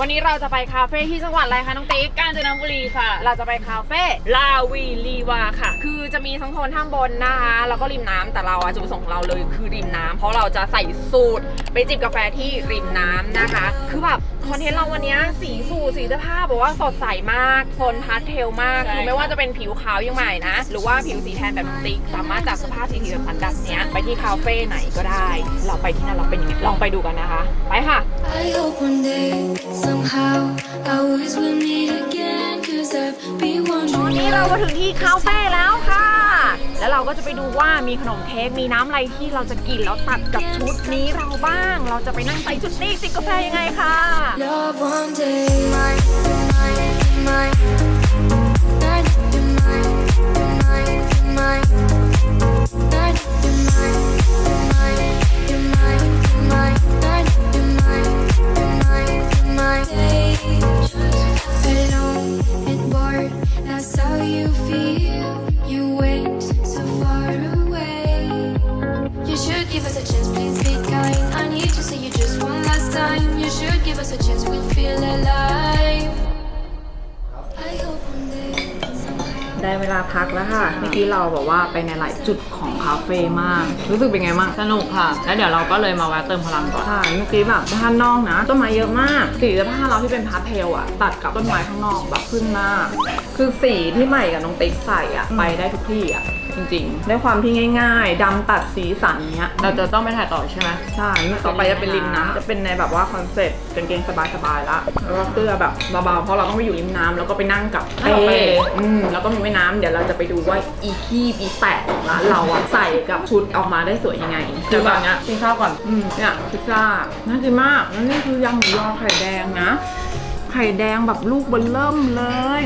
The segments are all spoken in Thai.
วันนี้เราจะไปคาเฟ่ที่จังหวัดอะไรคะน้องติ๊กกาญจนบุรีค่ะ เราจะไปคาเฟ่ลาวีลีวาค่ะ คือจะมีทั้งโซนข้างบนนะคะแล้วก็ริมน้ำแต่เราอะจุดประสงค์ของเราเลยคือริมน้ำเพราะเราจะใส่สูตรไป จิบกาแฟที่ริมน้ำนะคะ คือแบบคอนเทนต์เราวันเนี้ยสีสูตรสีเสื้อผ้าบอกว่าสดใสมากโทนพาสเทลมากใช่คือไม่ว่าจะเป็นผิวขาวยังใหม่นะ หรือว่าผิวสีแทนแบบน้องติ๊กสามารถจากสภาพสีสีสันแบบเนี้ยไปที่คาเฟ่ไหนก็ได้ เราไปที่นั่นเราเป็นยังไงลองไปดูกันนะคะ ไปค่ะ I hope one day, somehow, I always will meet again. ตอนนี้เรามาถึงที่คาเฟ่แล้วค่ะ แล้วเราก็จะไปดูว่ามีขนมเค้กมีน้ำอะไรที่เราจะกินแล้วตัดกับชุดนี้เราบ้าง เราจะไปนั่งใส่ชุดนี้จิบกาแฟยังไงค่ะ Night in mine. Night, in mine, you're mine. Night, you're mine, give us a chance, please be kind. I need to see you just one last time. You should give us a chance, we'll feel alive. I hope one day, somehow. ได้เวลาพักแล้วค่ะ เมื่อกี้เราบอกว่าไปในหลายจุดของคาเฟ่มาก รู้สึกเป็นไงบ้างสนุกค่ะ แล้วเดี๋ยวเราก็เลยมาแวะเติมพลังก่อนค่ะเมื่อกี้แบบด้านนอกนะ ต้นไม้เยอะมาก สีเสื้อผ้าเราที่เป็นพาสเทลอะตัดกับต้นไม้ข้างนอกแบบขึ้นมาก คือสีที่ใหม่กับน้องติ๊กใส่อะไปได้ทุกที่อะ จริงๆด้วยความที่ง่าย ๆดำตัดสีสันเนี้ยเราจะต้องไปถ่ายต่อใช่ไหม ใช่ต่อไปจะเป็นริมน้ำจะเป็นในแบบว่าคอนเซ็ปต์กางเกงสบายๆละแล้วก็เสื้อแบบเบาๆเพราะเราต้องไปอยู่ริมน้ำแล้วก็ไปนั่งกับนั่งกับเป้ อืมแล้วก็มีแม่น้ำเดี๋ยวเราจะไปดูว่าอีคีบอีแปะของร้านเราอะใส่กับชุดออกมาได้สวยยังไงคือแบบเนี้ยกินข้าวก่อน อืมเนี่ยพิซซ่าน่ากินมากแล้วนี่คือยำหมูยอไข่แดงนะ ไข่แดงแบบลูกเบนเริ่มเลย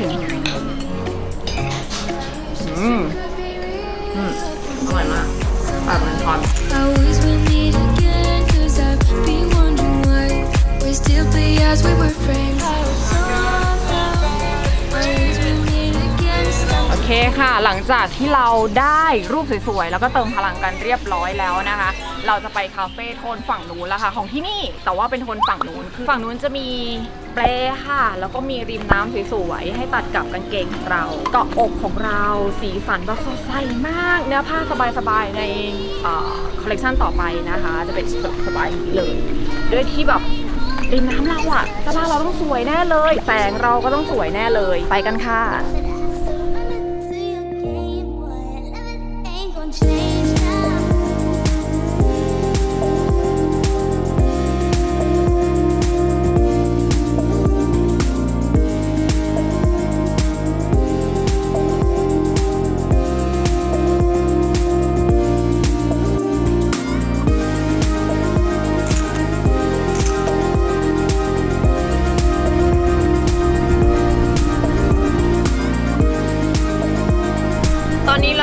อืม Mm. อร่อยมากปากมันช้อน I always will meet again. Cause I've been wondering why we still play as we were framed. เคค่ะ หลังจากที่เราได้รูปสวยๆ แล้วก็เติมพลังกันเรียบร้อยแล้วนะคะ เราจะไปคาเฟ่โทนฝั่งนู้นแล้วค่ะ ของที่นี่แต่ว่าเป็นโทนฝั่งนู้นคือฝั่งนู้นจะมีเปลค่ะ แล้วก็มีริมน้ำสวยๆ ให้ตัดกับกางเกงของเรา เกาะอกของเราสีสันแบบสดใสมากเนื้อผ้าสบายๆ ในคอลเลกชันต่อไปนะคะ จะเป็นสบายๆอย่างนี้เลยด้วยที่แบบริมน้ำเราอะเสภาเราต้องสวยแน่เลยแสงเราก็ต้องสวยแน่เลย ไปกันค่ะ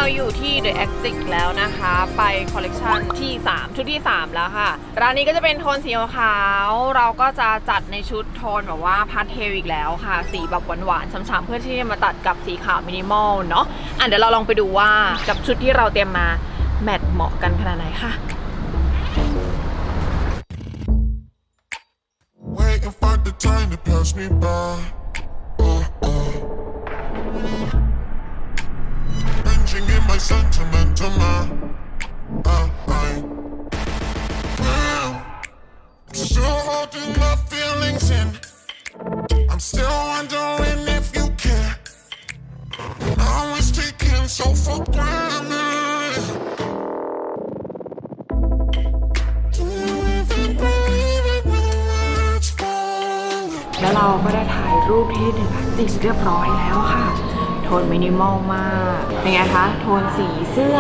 เราอยู่ที่ The Actic แล้วนะคะ ไปคอลเลกชันที่ 3 ชุดที่ 3 แล้วค่ะ ร้านนี้ก็จะเป็นโทนสีขาว เราก็จะจัดในชุดโทนแบบว่าพาสเทลอีกแล้วค่ะ สีแบบหวานๆช้ำๆเพื่อที่จะมาตัดกับสีขาวมินิมอลเนาะอะเดี๋ยวเราลองไปดูว่ากับชุดที่เราเตรียมมาแมทเหมาะกันขนาดไหนค่ะ Waiting for the time to pass me by. sentimental mind. Uh, I, Damn. I'm still holding my feelings in. I'm still wondering if you care. Now it's taken so for granted. Do you even believe it when the words fall? แล้วเราก็ได้ถ่ายรูปที่เดอะติกเรียบร้อยแล้วค่ะ โ ทนมินิมอลมาก เป็นไงคะ โทนสีเสื้อ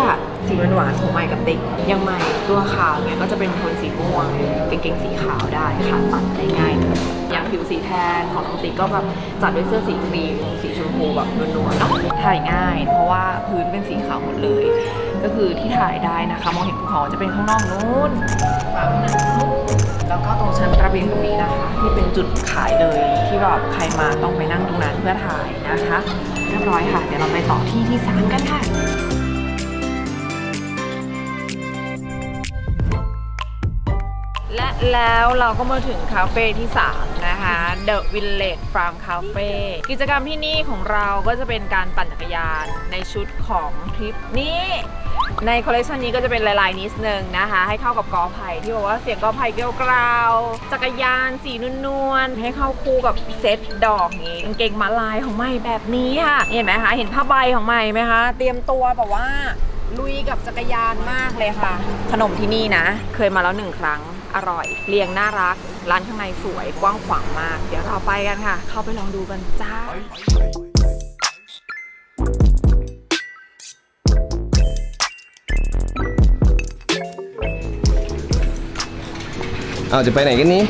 สีหวานๆของใหม่กับติ๊กยังใหม่ตัวขาวเนี่ยก็จะเป็นโทนสีม่วงเกางเกงสีขาวได้ค่ะตัดได้ง่ายเลยอย่างผิวสีแทนของน้องติ๊กก็แบบจัดด้วยเสื้อสีครีมสีชมพูแบบนวลๆเนาะถ่ายง่าย เพราะว่าพื้นเป็นสีขาวหมดเลย ก็คือที่ถ่ายได้นะคะมองเห็นภูเขาจะเป็นข้างนอกนู้นฝาผนังนู้นแล้วก็ตรงชั้นระเบียงตรงนี้นะคะ ที่เป็นจุดขายเลยที่แบบใครมาต้องไปนั่งตรงนั้นเพื่อถ่ายนะคะ เรียบร้อยค่ะ เดี๋ยวเราไปต่อที่ที่ 3 กันค่ะ และแล้วเราก็มาถึงคาเฟ่ที่ 3 นะคะ The Village Farm Cafe กิจกรรมที่นี่ของเราก็จะเป็นการปั่นจักรยานในชุดของทริปนี้ในคอลเลคชันนี้ก็จะเป็นลายๆนิดนึงนะคะ ให้เข้ากับกอไผ่ที่บอกว่าเสียงกอไผ่เกลียวกราวจักรยานสีนวลๆให้เข้าคู่กับเซตดอกนี้กางเกงมาลายของใหม่แบบนี้ค่ะเห็นไหมคะเห็นผ้าใบของใหม่ไหมคะ เตรียมตัวแบบว่าลุยกับจักรยานมากเลยค่ะ ขนมที่นี่นะ เคยมาแล้วหนึ่งครั้ง อร่อย เรียงน่ารัก ร้านข้างในสวยกว้างขวางมาก เดี๋ยวเราไปกันค่ะ เข้าไปลองดูกันจ้าอ้าวจะไปไหนกันนี้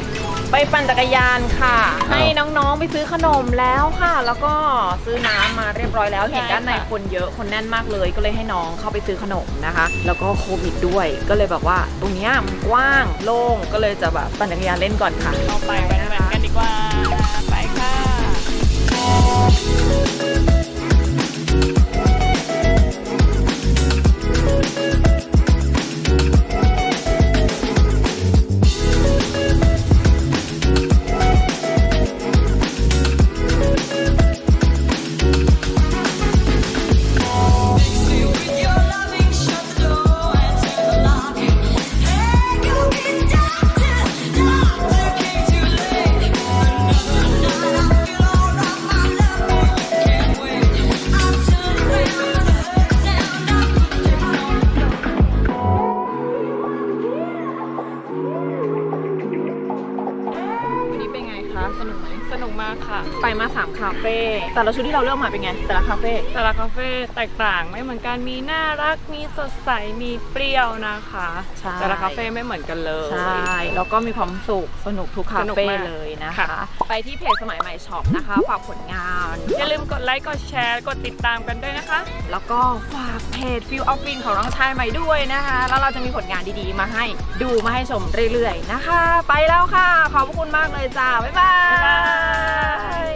ไปปั่นจักรยานค่ะ ให้น้องๆไปซื้อขนมแล้วค่ะ แล้วก็ซื้อน้ำมาเรียบร้อยแล้ว เห็นด้านในคนเยอะคนแน่นมากเลย ก็เลยให้น้องเข้าไปซื้อขนมนะคะ แล้วก็โควิดด้วย ก็เลยแบบว่าตรงเนี้ยมันกว้างโล่งก็เลยจะแบบปั่นจักรยานเล่นก่อนค่ะ เราไปแว้นๆ สนุกไหม สนุกมากค่ะ ไปมา 3 คาเฟ่ แต่ละชุดที่เราเลือกมาเป็นไง แต่ละคาเฟ่ แต่ละคาเฟ่แตกต่างไม่เหมือนกัน มีน่ารัก มีสดใส มีเปรี้ยวนะคะ ใช่ แต่ละคาเฟ่ไม่เหมือนกันเลย ใช่ แล้วก็มีความสุข สนุกทุกคาสนุกเฟ่มากเลยนะคะ ค่ะ ไปที่เพจสมัยใหม่ช็อปนะคะ ฝากผลงาน อย่าลืมกดไลค์ กดแชร์ กดติดตามกันด้วยนะคะ แล้วก็ฝากเพจฟิลออฟฟินของน้องชายใหม่ด้วยนะคะ แล้วเราจะมีผลงานดีๆ มาให้ดูมาให้ชมเรื่อยๆนะคะ ไปแล้วค่ะ ขอบพระคุณมากเลยจ้า บ๊ายบาบ๊ายบายยาย